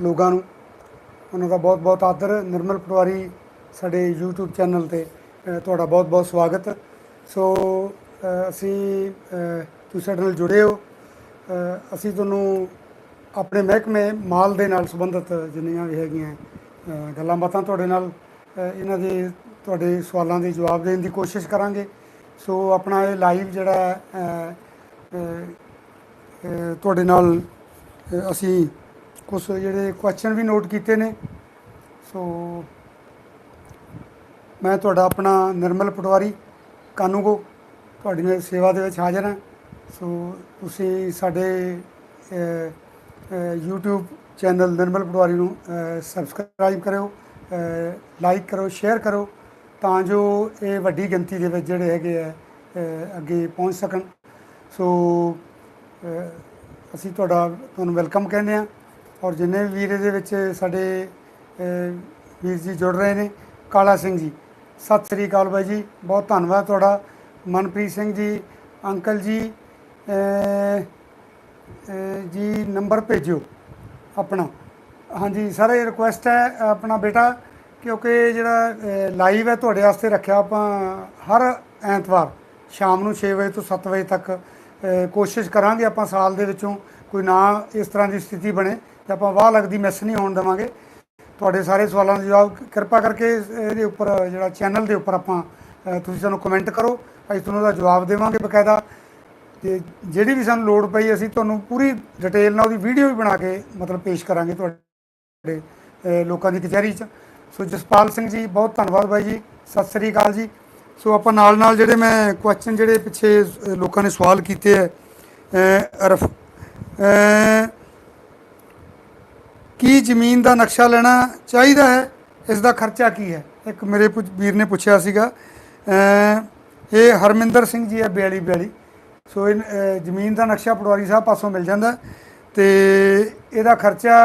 ਲੋਕਾਂ ਨੂੰ। ਉਹਨਾਂ ਦਾ ਬਹੁਤ ਬਹੁਤ ਆਦਰ। ਨਿਰਮਲ ਪਟਵਾਰੀ ਸਾਡੇ YouTube ਚੈਨਲ ਤੇ ਤੁਹਾਡਾ ਬਹੁਤ ਬਹੁਤ ਸਵਾਗਤ। ਸੋ ਅਸੀਂ ਤੁਸੀਂ ਸਾਡੇ ਨਾਲ ਜੁੜੇ ਹੋ। ਅਸੀਂ ਤੁਹਾਨੂੰ ਆਪਣੇ ਮਹਿਕਮੇ ਮਾਲ ਦੇ ਨਾਲ ਸੰਬੰਧਿਤ ਜਿੰਨੀਆਂ ਵੀ ਹੈਗੀਆਂ ਗੱਲਾਂ ਬਾਤਾਂ ਤੁਹਾਡੇ ਨਾਲ ਇਹਨਾਂ ਦੇ, ਤੁਹਾਡੇ ਸਵਾਲਾਂ ਦੇ ਜਵਾਬ ਦੇਣ ਦੀ ਕੋਸ਼ਿਸ਼ ਕਰਾਂਗੇ। ਸੋ ਆਪਣਾ ਇਹ ਲਾਈਵ ਜਿਹੜਾ ਤੁਹਾਡੇ ਨਾਲ ਅਸੀਂ ਕੁਝ ਜਿਹੜੇ ਕੁਐਸਚਨ ਵੀ ਨੋਟ ਕੀਤੇ ਨੇ। ਸੋ ਮੈਂ ਤੁਹਾਡਾ ਆਪਣਾ ਨਿਰਮਲ ਪਟਵਾਰੀ ਕਾਨੂੰਗੋ ਤੁਹਾਡੀ ਨਾਲ ਸੇਵਾ ਦੇ ਵਿੱਚ ਹਾਜ਼ਰ ਹਾਂ। ਸੋ ਤੁਸੀਂ ਸਾਡੇ ਅ, YouTube ਚੈਨਲ ਨਿਰਮਲ ਪਟਵਾਰੀ ਨੂੰ ਸਬਸਕ੍ਰਾਈਬ ਕਰਿਓ ਲਾਈਕ ਕਰੋ ਸ਼ੇਅਰ ਕਰੋ ਤਾਂ ਜੋ ਇਹ ਵੱਡੀ ਗਿਣਤੀ ਦੇ ਵਿੱਚ ਜਿਹੜੇ ਹੈਗੇ ਆ ਅੱਗੇ ਪਹੁੰਚ ਸਕਣ। ਸੋ ਅਸੀਂ ਤੁਹਾਡਾ ਤੁਹਾਨੂੰ ਵੈਲਕਮ ਕਹਿੰਦੇ ਆ ਔਰ ਜਿੰਨੇ ਵੀ ਵੀਰ ਇਹਦੇ ਵਿੱਚ ਸਾਡੇ ਵੀਰ ਜੀ ਜੁੜ ਰਹੇ ਨੇ, ਕਾਲਾ ਸਿੰਘ ਜੀ। ਸਤਿ ਸ੍ਰੀ ਅਕਾਲ ਬਾਈ ਜੀ, ਬਹੁਤ ਧੰਨਵਾਦ ਤੁਹਾਡਾ। ਮਨਪ੍ਰੀਤ ਸਿੰਘ ਜੀ, ਅੰਕਲ ਜੀ ਜੀ ਨੰਬਰ ਭੇਜਿਓ ਆਪਣਾ। ਹਾਂਜੀ, ਸਰ, ਇਹ ਰਿਕੁਐਸਟ ਹੈ ਆਪਣਾ ਬੇਟਾ, ਕਿਉਂਕਿ ਜਿਹੜਾ ਲਾਈਵ ਹੈ ਤੁਹਾਡੇ ਵਾਸਤੇ ਰੱਖਿਆ ਆਪਾਂ ਹਰ ਐਤਵਾਰ, ਸ਼ਾਮ ਨੂੰ 6 ਵਜੇ ਤੋਂ 7 ਵਜੇ ਤੱਕ ਕੋਸ਼ਿਸ਼ ਕਰਾਂਗੇ ਆਪਾਂ ਸਾਲ ਦੇ ਵਿੱਚੋਂ ਕੋਈ ਨਾ ਇਸ ਤਰ੍ਹਾਂ ਦੀ ਸਥਿਤੀ ਬਣੇ। ਤੇ ਆਪਾਂ ਵਾਹ ਲੱਗਦੀ ਮਿਸ ਨਹੀਂ ਹੋਣ ਦੇਵਾਂਗੇ। ਤੁਹਾਡੇ ਸਾਰੇ ਸਵਾਲਾਂ ਦੇ ਜਵਾਬ ਕਿਰਪਾ ਕਰਕੇ ਇਹਦੇ ਉੱਪਰ, ਜਿਹੜਾ ਚੈਨਲ ਦੇ ਉੱਪਰ ਆਪਾਂ ਤੁਸੀਂ ਸਾਨੂੰ ਕਮੈਂਟ ਕਰੋ, ਅਸੀਂ ਤੁਹਾਨੂੰ ਉਹਦਾ ਜਵਾਬ ਦੇਵਾਂਗੇ ਬਕਾਇਦਾ। ਤੇ ਜਿਹੜੀ ਵੀ ਸਾਨੂੰ ਲੋੜ ਪਈ, ਅਸੀਂ ਤੁਹਾਨੂੰ ਪੂਰੀ ਡਿਟੇਲ ਨਾਲ ਉਹਦੀ ਵੀਡੀਓ ਵੀ ਬਣਾ ਕੇ ਮਤਲਬ ਪੇਸ਼ ਕਰਾਂਗੇ ਤੁਹਾਡੇ ਲੋਕਾਂ ਦੀ ਕਚਹਿਰੀ 'ਚ। ਸੋ ਜਸਪਾਲ ਸਿੰਘ ਜੀ, ਬਹੁਤ ਧੰਨਵਾਦ ਬਾਈ ਜੀ। ਸਤਿ ਸ੍ਰੀ ਅਕਾਲ ਜੀ। ਸੋ ਆਪਾਂ ਨਾਲ ਨਾਲ ਜਿਹੜੇ ਮੈਂ ਕੁਐਸਚਨ ਜਿਹੜੇ ਪਿੱਛੇ ਲੋਕਾਂ ਨੇ ਸਵਾਲ ਕੀਤੇ ਹੈ ਰਫ ਕੀ ਜ਼ਮੀਨ ਦਾ ਨਕਸ਼ਾ ਲੈਣਾ ਚਾਹੀਦਾ ਹੈ ਇਸ ਦਾ ਖਰਚਾ ਕੀ ਹੈ? ਇੱਕ ਮੇਰੇ ਪੁੱਛ- ਵੀਰ ਨੇ ਪੁੱਛਿਆ ਸੀਗਾ ਇਹ ਹਰਮਿੰਦਰ ਸਿੰਘ ਜੀ ਹੈ 42 42 ਸੋ ਇਹ ਜ਼ਮੀਨ ਦਾ ਨਕਸ਼ਾ ਪਟਵਾਰੀ ਸਾਹਿਬ ਪਾਸੋਂ ਮਿਲ ਜਾਂਦਾ ਹੈ ਤੇ ਇਹਦਾ ਖਰਚਾ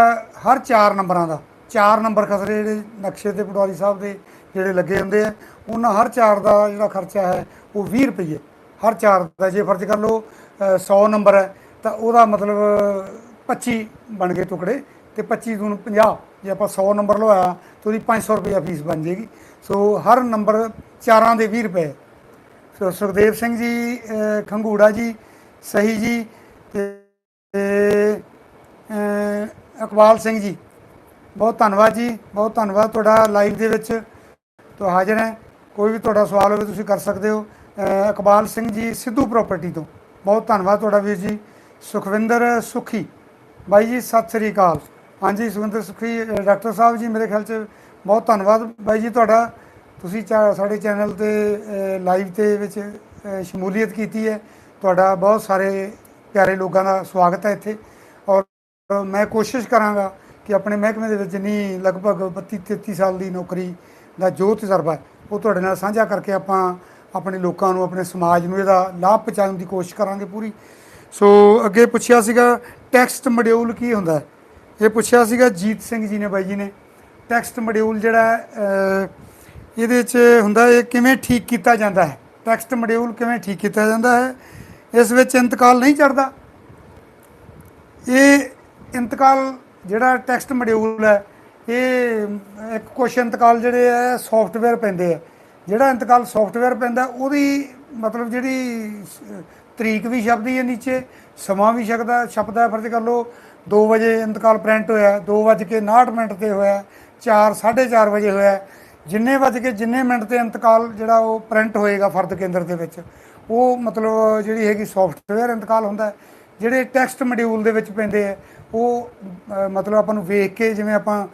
ਹਰ 4 ਨੰਬਰਾਂ ਦਾ। 4 ਨੰਬਰ ਖਸਰੇ ਜਿਹੜੇ ਨਕਸ਼ੇ ਤੇ ਪਟਵਾਰੀ ਸਾਹਿਬ ਦੇ ਜਿਹੜੇ ਲੱਗੇ ਹੁੰਦੇ ਆ ਉਹਨਾਂ ਹਰ 4 ਦਾ ਜਿਹੜਾ ਖਰਚਾ ਹੈ ਉਹ 20 ਰੁਪਏ ਹਰ 4 ਦਾ ਜੇ ਫਰਜ਼ ਕਰ ਲਓ ਅ, 100 ਨੰਬਰ ਹੈ ਤਾਂ ਉਹਦਾ ਮਤਲਬ 25 ਬਣ ਗਏ ਟੁਕੜੇ। ਤੇ 25 ਦੂਣ 50 ਜੇ ਆਪਾਂ 100 ਨੰਬਰ ਲਵਾਇਆ ਤਾਂ ਉਹਦੀ 500 ਰੁਪਏ ਫੀਸ ਬਣ ਜੇਗੀ। ਸੋ ਹਰ ਨੰਬਰ ਚਾਰਾਂ ਦੇ 20 ਰੁਪਏ। ਸੋ ਸੁਖਦੇਵ ਸਿੰਘ ਜੀ ਅ, ਖੰਗੂੜਾ ਜੀ ਸਹੀ ਜੀ ਤੇ ਅਕਬਾਲ ਸਿੰਘ ਜੀ। ਬਹੁਤ ਧੰਨਵਾਦ ਜੀ ਬਹੁਤ ਧੰਨਵਾਦ ਤੁਹਾਡਾ ਲਾਈਵ ਦੇ ਵਿੱਚ। ਤੋਂ ਹਾਜ਼ਰ ਹੈ। ਕੋਈ ਵੀ ਤੁਹਾਡਾ ਸਵਾਲ ਹੋਵੇ ਤੁਸੀਂ ਕਰ ਸਕਦੇ ਹੋ। ਅ, ਇਕਬਾਲ ਸਿੰਘ ਜੀ ਸਿੱਧੂ ਪ੍ਰਾਪਰਟੀ ਤੋਂ। ਬਹੁਤ ਧੰਨਵਾਦ ਤੁਹਾਡਾ ਵੀਰ ਜੀ। ਸੁਖਵਿੰਦਰ ਸੁਖੀ। ਬਾਈ ਜੀ ਸਤਿ ਸ੍ਰੀ ਅਕਾਲ। ਹਾਂਜੀ ਸੁਖਿੰਦਰ ਸੁਖੀ ਡਾਕਟਰ ਸਾਹਿਬ ਜੀ, ਮੇਰੇ ਖਿਆਲ 'ਚ ਬਹੁਤ ਧੰਨਵਾਦ ਬਾਈ ਜੀ ਤੁਹਾਡਾ। ਤੁਸੀਂ ਚਾ- ਸਾਡੇ ਚੈਨਲ ਤੇ ਲਾਈਵ ਤੇ ਵਿੱਚ ਸ਼ਮੂਲੀਅਤ ਕੀਤੀ ਹੈ। ਤੁਹਾਡਾ ਬਹੁਤ ਸਾਰੇ ਪਿਆਰੇ ਲੋਕਾਂ ਦਾ ਸਵਾਗਤ ਹੈ ਇੱਥੇ। ਔਰ ਮੈਂ ਕੋਸ਼ਿਸ਼ ਕਰਾਂਗਾ ਕਿ ਆਪਣੇ ਮਹਿਕਮੇ ਦੇ ਵਿੱਚ ਜਿੰਨੀ ਲਗਭਗ 32 33 ਸਾਲ ਦੀ ਨੌਕਰੀ ਦਾ ਜੋ ਤਜਰਬਾ ਉਹ ਤੁਹਾਡੇ ਨਾਲ ਸਾਂਝਾ ਕਰਕੇ ਆਪਾਂ ਆਪਣੇ ਲੋਕਾਂ ਨੂੰ, ਆਪਣੇ ਸਮਾਜ ਨੂੰ ਇਹਦਾ ਲਾਭ ਪਹੁੰਚਾਉਣ ਦੀ ਕੋਸ਼ਿਸ਼ ਕਰਾਂਗੇ ਪੂਰੀ। ਸੋ ਅੱਗੇ ਪੁੱਛਿਆ ਸੀਗਾ, ਟੈਕਸਟ ਮੋਡਿਊਲ ਕੀ ਹੁੰਦਾ ਹੈ? ਇਹ ਪੁੱਛਿਆ ਸੀਗਾ ਜੀਤ ਸਿੰਘ ਜੀ ਨੇ ਬਾਈ ਜੀ ਨੇ। ਟੈਕਸਟ ਮੋਡਿਊਲ ਜਿਹੜਾ ਇਹਦੇ 'ਚ ਹੁੰਦਾ ਇਹ ਕਿਵੇਂ ਠੀਕ ਕੀਤਾ ਜਾਂਦਾ ਹੈ। ਟੈਕਸਟ ਮੋਡਿਊਲ ਕਿਵੇਂ ਠੀਕ ਕੀਤਾ ਜਾਂਦਾ ਹੈ, ਇਸ ਵਿੱਚ ਇੰਤਕਾਲ ਨਹੀਂ ਚੜਦਾ ਇਹ ਇੰਤਕਾਲ ਜਿਹੜਾ ਟੈਕਸਟ ਮੋਡਿਊਲ ਹੈ, ਇਹ ਇੱਕ ਕੁਛ ਇੰਤਕਾਲ ਜਿਹੜੇ ਹੈ ਸੌਫਟਵੇਅਰ ਪੈਂਦੇ ਆ ਜਿਹੜਾ ਇੰਤਕਾਲ ਸੌਫਟਵੇਅਰ ਪੈਂਦਾ, ਉਹਦੀ ਮਤਲਬ ਜਿਹੜੀ ਤਰੀਕ ਵੀ ਛਪਦੀ ਹੈ ਨੀਚੇ, ਸਮਾਂ ਵੀ ਛਕਦਾ ਛਪਦਾ ਫਰਜ਼ ਕਰ ਲਓ। 2 ਵਜੇ ਇੰਤਕਾਲ ਪ੍ਰਿੰਟ ਹੋਇਆ 2:59 ਮਿੰਟ ਤੇ ਹੋਇਆ 4 4:30 ਵਜੇ ਹੋਇਆ। ਜਿੰਨੇ ਵੱਜ ਕੇ ਜਿੰਨੇ ਮਿੰਟ ਤੇ ਇੰਤਕਾਲ ਜਿਹੜਾ ਉਹ ਪ੍ਰਿੰਟ ਹੋਏਗਾ ਫਰਦ ਕੇਂਦਰ ਦੇ ਵਿੱਚ, ਉਹ ਮਤਲਬ ਜਿਹੜੀ ਹੈਗੀ ਸੌਫਟਵੇਅਰ ਇੰਤਕਾਲ ਹੁੰਦਾ ਜਿਹੜੇ ਟੈਕਸਟ ਮੋਡਿਊਲ ਦੇ ਵਿੱਚ ਪੈਂਦੇ ਆ ਉਹ ਮਤਲਬ ਆਪਾਂ ਨੂੰ ਵੇਖ ਕੇ ਜਿਵੇਂ ਆਪਾਂ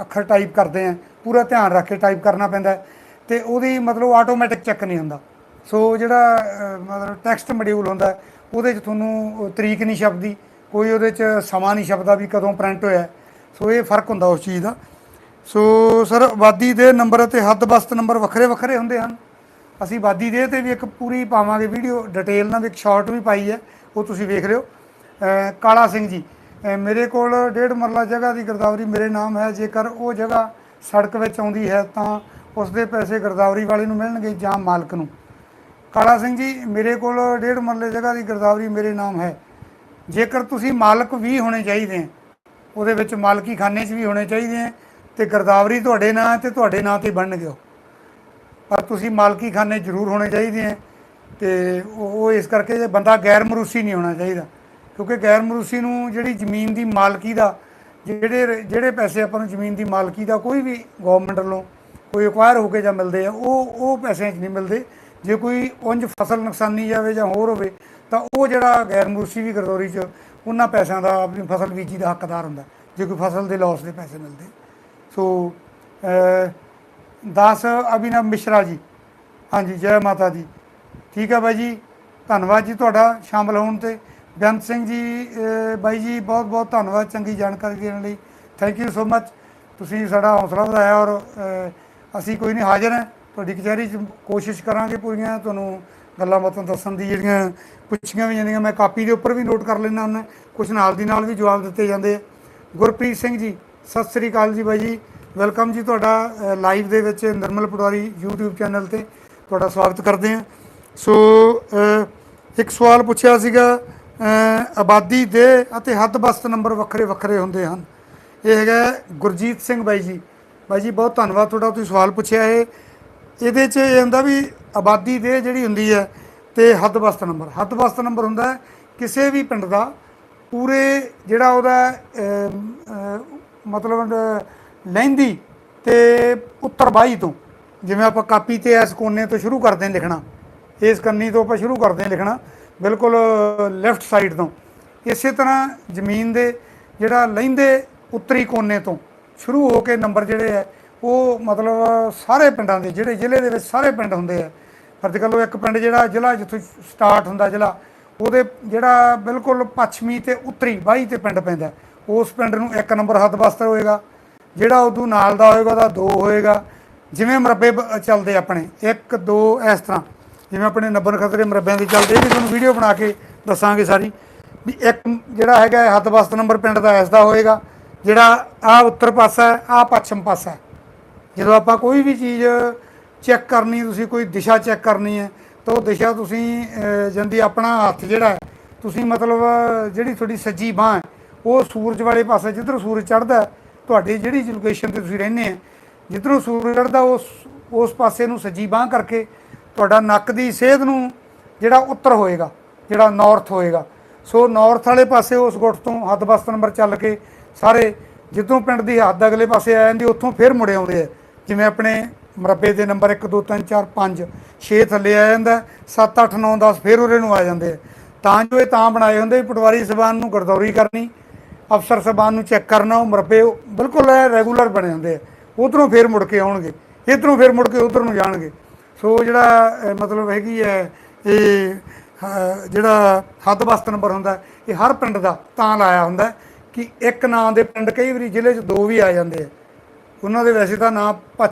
ਅੱਖਰ ਟਾਈਪ ਕਰਦੇ ਆ ਪੂਰਾ ਧਿਆਨ ਰੱਖ ਕੇ ਟਾਈਪ ਕਰਨਾ ਪੈਂਦਾ ਹੈ, ਤੇ ਉਹਦੀ ਮਤਲਬ ਆਟੋਮੈਟਿਕ ਚੈੱਕ ਨਹੀਂ ਹੁੰਦਾ। ਸੋ ਜਿਹੜਾ ਮਤਲਬ ਟੈਕਸਟ ਮੋਡਿਊਲ ਹੁੰਦਾ ਉਹਦੇ 'ਚ ਤੁਹਾਨੂੰ ਤਰੀਕ ਨਹੀਂ ਛਪਦੀ ਕੋਈ ਉਹਦੇ 'ਚ ਸਮਾਂ ਨਹੀਂ ਛਪਦਾ ਵੀ ਕਦੋਂ ਪ੍ਰਿੰਟ ਹੋਇਆ। ਸੋ ਇਹ ਫ਼ਰਕ ਹੁੰਦਾ ਉਸ ਚੀਜ਼ ਦਾ। ਸੋ ਸਰ ਆਬਾਦੀ ਦੇ ਨੰਬਰ ਅਤੇ ਹੱਦਬਸਤ ਨੰਬਰ ਵੱਖਰੇ ਵੱਖਰੇ ਹੁੰਦੇ ਹਨ। ਅਸੀਂ ਆਬਾਦੀ ਦੇ ਤੇ ਵੀ ਇੱਕ ਪੂਰੀ ਪਾਵਾਂਗੇ ਵੀਡੀਓ ਡਿਟੇਲ ਨਾਲ ਵੀ ਇੱਕ ਸ਼ਾਰਟ ਵੀ ਪਾਈ ਹੈ। ਉਹ ਤੁਸੀਂ ਵੇਖ ਲਿਓ ਅ, ਕਾਲਾ ਸਿੰਘ ਜੀ ਮੇਰੇ ਕੋਲ ਡੇਢ ਮਰਲਾ ਜਗ੍ਹਾ ਦੀ ਗਰਦਾਵਰੀ ਮੇਰੇ ਨਾਮ ਹੈ। ਜੇਕਰ ਉਹ ਜਗ੍ਹਾ ਸੜਕ ਵਿੱਚ ਆਉਂਦੀ ਹੈ ਤਾਂ ਉਸ ਦੇ ਪੈਸੇ ਗਰਦਾਵਰੀ ਵਾਲੇ ਨੂੰ ਮਿਲਣਗੇ ਜਾਂ ਮਾਲਕ ਨੂੰ। ਕਾਲਾ ਸਿੰਘ ਜੀ ਮੇਰੇ ਕੋਲ ਡੇਢ ਮਰਲੇ ਜਗ੍ਹਾ ਦੀ ਗਰਦਾਵਰੀ ਮੇਰੇ ਨਾਮ ਹੈ। ਜੇਕਰ ਤੁਸੀਂ ਮਾਲਕ ਵੀ ਹੋਣੇ ਚਾਹੀਦੇ ਹੈ ਉਹਦੇ ਵਿੱਚ ਮਾਲਕੀ ਖਾਨੇ 'ਚ ਵੀ ਹੋਣੇ ਚਾਹੀਦੇ ਆ ਤੇ ਗਰਦਾਵਰੀ ਤੁਹਾਡੇ ਨਾਂ ਤੇ ਤੁਹਾਡੇ ਨਾਂ ਤੇ ਬਣਨਗੇ ਉਹ ਪਰ ਤੁਸੀਂ ਮਾਲਕੀ ਖਾਨੇ ਜ਼ਰੂਰ ਹੋਣੇ ਚਾਹੀਦੇ ਆ ਤੇ ਉਹ ਇਸ ਕਰਕੇ ਜੇ ਬੰਦਾ ਗੈਰ ਮਰੂਸੀ ਨਹੀਂ ਹੋਣਾ ਚਾਹੀਦਾ। ਕਿਉਂਕਿ ਗੈਰ ਮਰੂਸੀ ਨੂੰ ਜਿਹੜੀ ਜ਼ਮੀਨ ਦੀ ਮਾਲਕੀ ਦਾ, ਜਿਹੜੇ ਜਿਹੜੇ ਪੈਸੇ ਆਪਾਂ ਨੂੰ ਜ਼ਮੀਨ ਦੀ ਮਾਲਕੀ ਦਾ ਕੋਈ ਵੀ ਗਵਰਨਮੈਂਟ ਵੱਲੋਂ ਕੋਈ ਐਕਵਾਇਰ ਹੋ ਕੇ ਜਾਂ ਮਿਲਦੇ ਆ, ਉਹ ਉਹ ਪੈਸਿਆਂ 'ਚ ਨਹੀਂ ਮਿਲਦੇ। ਜੇ ਕੋਈ ਉਂਝ ਫਸਲ ਨੁਕਸਾਨੀ ਜਾਵੇ ਜਾਂ ਹੋਰ ਹੋਵੇ ਤਾਂ ਉਹ ਜਿਹੜਾ ਗੈਰ ਮਰੂਸੀ ਵੀ ਗਰਦੌਰੀ 'ਚ ਉਹਨਾਂ ਪੈਸਿਆਂ ਦਾ ਆਪਣੀ ਫਸਲ ਬੀਜੀ ਦਾ ਹੱਕਦਾਰ ਹੁੰਦਾ ਜੇ ਕੋਈ ਫਸਲ ਦੇ ਲਾਸ ਦੇ ਪੈਸੇ ਮਿਲਦੇ। ਸੋ ਅਹ, ਦਾਸ ਅਭਿਨਵ ਮਿਸ਼ਰਾ ਜੀ। ਹਾਂਜੀ ਜੈ ਮਾਤਾ ਦੀ। ਠੀਕ ਹੈ ਬਾਈ ਜੀ ਧੰਨਵਾਦ ਜੀ ਤੁਹਾਡਾ ਸ਼ਾਮਲ ਹੋਣ ਤੇ। ਬੇਅੰਤ ਸਿੰਘ ਜੀ ਬਾਈ ਜੀ ਬਹੁਤ ਬਹੁਤ ਧੰਨਵਾਦ ਚੰਗੀ ਜਾਣਕਾਰੀ ਦੇਣ ਲਈ। ਥੈਂਕ ਯੂ ਸੋ ਮੱਚ ਤੁਸੀਂ ਸਾਡਾ ਹੌਸਲਾ ਵਧਾਇਆ ਔਰ ਅਸੀਂ ਕੋਈ ਨਹੀਂ ਹਾਜ਼ਰ ਹੈ। ਤੁਹਾਡੀ ਕਚਹਿਰੀ 'ਚ ਕੋਸ਼ਿਸ਼ ਕਰਾਂਗੇ ਪੂਰੀਆਂ ਤੁਹਾਨੂੰ ਗੱਲਾਂ ਬਾਤਾਂ ਦੱਸਣ ਦੀ ਜਿਹੜੀਆਂ ਪੁੱਛੀਆਂ ਵੀ ਜਾਂਦੀਆਂ, ਮੈਂ ਕਾਪੀ ਦੇ ਉੱਪਰ ਵੀ ਨੋਟ ਕਰ ਲੈਂਦਾ ਹੁੰਦਾ। ਕੁਝ ਨਾਲ ਦੀ ਨਾਲ ਵੀ ਜਵਾਬ ਦਿੱਤੇ ਜਾਂਦੇ ਗੁਰਪ੍ਰੀਤ ਸਿੰਘ ਜੀ, ਸਤਿ ਸ੍ਰੀ ਅਕਾਲ ਜੀ ਬਾਈ ਜੀ। ਵੈਲਕਮ ਜੀ ਤੁਹਾਡਾ ਲਾਈਵ ਦੇ ਵਿੱਚ ਨਿਰਮਲ ਪਟਵਾਰੀ YouTube ਚੈਨਲ ਤੇ ਤੁਹਾਡਾ ਸਵਾਗਤ ਕਰਦੇ ਹਾਂ। ਸੋ ਇੱਕ ਸਵਾਲ ਪੁੱਛਿਆ ਸੀਗਾ ਆਬਾਦੀ ਦੇ ਅਤੇ ਹੱਦ ਬਸਤ ਨੰਬਰ ਵੱਖਰੇ ਵੱਖਰੇ ਹੁੰਦੇ ਹਨ। ਇਹ ਹੈਗਾ ਗੁਰਜੀਤ ਸਿੰਘ ਬਾਈ ਜੀ। ਬਾਈ ਜੀ, ਬਹੁਤ ਧੰਨਵਾਦ ਤੁਹਾਡਾ ਤੁਸੀਂ ਸਵਾਲ ਪੁੱਛਿਆ ਇਹ। ਇਹਦੇ 'ਚ ਇਹ ਹੁੰਦਾ ਵੀ ਆਬਾਦੀ ਦੇ ਜਿਹੜੀ ਹੁੰਦੀ ਹੈ ਤੇ ਹੱਦ ਬਸਤ ਨੰਬਰ। ਹੱਦ ਬਸਤ ਨੰਬਰ ਹੁੰਦਾ ਕਿਸੇ ਵੀ ਪਿੰਡ ਦਾ ਪੂਰੇ ਜਿਹੜਾ ਉਹਦਾ ਮਤਲਬ ਲਹਿੰਦੀ ਤੇ ਉੱਤਰ ਬਾਈ ਤੋਂ, ਜਿਵੇਂ ਆਪਾਂ ਕਾਪੀ ਤੇ ਇਸ ਕੋਨੇ ਤੋਂ ਸ਼ੁਰੂ ਕਰਦੇ ਹਾਂ ਲਿਖਣਾ, ਇਸ ਕੰਨੀ ਤੋਂ ਆਪਾਂ ਸ਼ੁਰੂ ਕਰਦੇ ਹਾਂ ਲਿਖਣਾ, ਬਿਲਕੁਲ ਲੈਫਟ ਸਾਈਡ ਤੋਂ। ਇਸੇ ਤਰ੍ਹਾਂ ਜ਼ਮੀਨ ਦੇ ਜਿਹੜਾ ਲਹਿੰਦੇ ਉੱਤਰੀ ਕੋਨੇ ਤੋਂ ਸ਼ੁਰੂ ਹੋ ਕੇ ਨੰਬਰ ਜਿਹੜੇ ਹੈ ਉਹ ਮਤਲਬ ਸਾਰੇ ਪਿੰਡਾਂ ਦੇ, ਜਿਹੜੇ ਜ਼ਿਲ੍ਹੇ ਦੇ ਵਿੱਚ ਸਾਰੇ ਪਿੰਡ ਹੁੰਦੇ ਆ। ਫਰਜ਼ ਕਰ ਲਓ ਇੱਕ ਪਿੰਡ ਜਿਹੜਾ ਜ਼ਿਲ੍ਹਾ ਜਿੱਥੋਂ ਸਟਾਰਟ ਹੁੰਦਾ ਜ਼ਿਲ੍ਹਾ, ਉਹਦੇ ਜਿਹੜਾ ਬਿਲਕੁਲ ਪੱਛਮੀ ਤੇ ਉੱਤਰੀ, ਬਾਈ ਤੇ ਪਿੰਡ ਪੈਂਦਾ। ਉਸ ਪਿੰਡ ਨੂੰ ਇੱਕ ਨੰਬਰ ਹੱਦ ਬਸਤਰ ਹੋਏਗਾ। ਜਿਹੜਾ ਉਦੋਂ ਨਾਲ ਦਾ ਹੋਏਗਾ, ਉਹਦਾ ਦੋ ਹੋਏਗਾ। ਜਿਵੇਂ ਮਰਬੇ ਚੱਲਦੇ ਆਪਣੇ 1 2 ਇਸ ਤਰ੍ਹਾਂ। ਜਿਵੇਂ ਆਪਣੇ ਨੰਬਰ ਖਤਰੇ ਮਰਬਿਆਂ ਦੇ ਚੱਲਦੇ ਇਹ ਵੀ ਤੁਹਾਨੂੰ ਵੀਡੀਓ ਬਣਾ ਕੇ ਦੱਸਾਂਗੇ ਸਾਰੀ। ਵੀ ਇੱਕ ਜਿਹੜਾ ਹੈਗਾ ਹੱਦ ਬਸਤ ਨੰਬਰ ਪਿੰਡ ਦਾ ਇਸ ਦਾ ਹੋਏਗਾ। ਜਿਹੜਾ ਆ ਉੱਤਰ ਪਾਸਾ ਹੈ ਆ ਪੱਛਮ ਪਾਸਾ ਹੈ। ਜਦੋਂ ਆਪਾਂ ਕੋਈ ਵੀ ਚੀਜ਼ ਚੈੱਕ ਕਰਨੀ ਤੁਸੀਂ ਕੋਈ ਦਿਸ਼ਾ ਚੈੱਕ ਕਰਨੀ ਹੈ ਤਾਂ ਉਹ ਦਿਸ਼ਾ ਤੁਸੀਂ ਅਹ, ਜਾਂਦੀ ਆਪਣਾ ਹੱਥ ਜਿਹੜਾ ਤੁਸੀਂ ਮਤਲਬ ਜਿਹੜੀ ਤੁਹਾਡੀ ਸੱਜੀ ਬਾਹ ਉਹ ਸੂਰਜ ਵਾਲੇ ਪਾਸੇ ਜਿੱਧਰ ਸੂਰਜ ਚੜ੍ਹਦਾ ਤੁਹਾਡੀ ਜਿਹੜੀ ਲੋਕੇਸ਼ਨ ਤੇ ਤੁਸੀਂ ਰਹਿੰਦੇ ਆ ਜਿੱਧਰੋਂ ਸੂਰਜ ਚੜ੍ਹਦਾ ਉਸ ਉਸ ਪਾਸੇ ਨੂੰ ਸੱਜੀ ਬਾਹ ਕਰਕੇ ਤੁਹਾਡਾ ਨੱਕ ਦੀ ਸੇਧ ਨੂੰ ਜਿਹੜਾ ਉੱਤਰ ਹੋਏਗਾ ਜਿਹੜਾ ਨਾਰਥ ਹੋਏਗਾ। ਸੋ ਨਾਰਥ ਵਾਲੇ ਪਾਸੇ ਉਸ ਗੁੱਟ ਤੋਂ ਹੱਦ ਬਸਤ ਨੰਬਰ ਚੱਲ ਕੇ ਸਾਰੇ ਜਿੱਦੋਂ ਪਿੰਡ ਦੀ ਹੱਦ ਅਗਲੇ ਪਾਸੇ ਆ ਜਾਂਦੀ ਉੱਥੋਂ ਫਿਰ ਮੁੜੇ ਆਉਂਦੇ ਆ ਜਿਵੇਂ ਆਪਣੇ ਮਰਬੇ ਦੇ ਨੰਬਰ 1 2 3 4 5 6 ਥੱਲੇ ਆ ਜਾਂਦਾ 7 8 9 10 ਫਿਰ ਉਰੇ ਨੂੰ ਆ ਜਾਂਦੇ ਆ। ਤਾਂ ਜੋ ਇਹ ਤਾਂ ਬਣਾਏ ਹੁੰਦੇ ਵੀ ਪਟਵਾਰੀ ਸਬਾਨ ਨੂੰ ਗਰਦੌਰੀ ਕਰਨੀ, ਅਫਸਰ ਸਬਾਨ ਨੂੰ ਚੈੱਕ ਕਰਨਾ, ਉਹ ਮਰਬੇ ਬਿਲਕੁਲ ਰੈਗੂਲਰ ਬਣੇ ਹੁੰਦੇ ਆ। ਉਧਰੋਂ ਫਿਰ ਮੁੜ ਕੇ ਆਉਣਗੇ, ਇਧਰੋਂ ਫਿਰ ਮੁੜ ਕੇ ਉਧਰ ਨੂੰ ਜਾਣਗੇ। ਸੋ ਜਿਹੜਾ ਮਤਲਬ ਹੈਗੀ ਹੈ ਇਹ ਜਿਹੜਾ ਹੱਦ ਬਸਤ ਨੰਬਰ ਹੁੰਦਾ, ਇਹ ਹਰ ਪਿੰਡ ਦਾ ਤਾਂ ਲਾਇਆ ਹੁੰਦਾ ਕਿ ਇੱਕ ਨਾਂ ਦੇ ਪਿੰਡ ਕਈ ਵਾਰੀ ਜ਼ਿਲ੍ਹੇ 'ਚ ਦੋ ਵੀ ਆ ਜਾਂਦੇ ਆ। ਉਹਨਾਂ ਦੇ ਵੈਸੇ ਤਾਂ ਨਾਂ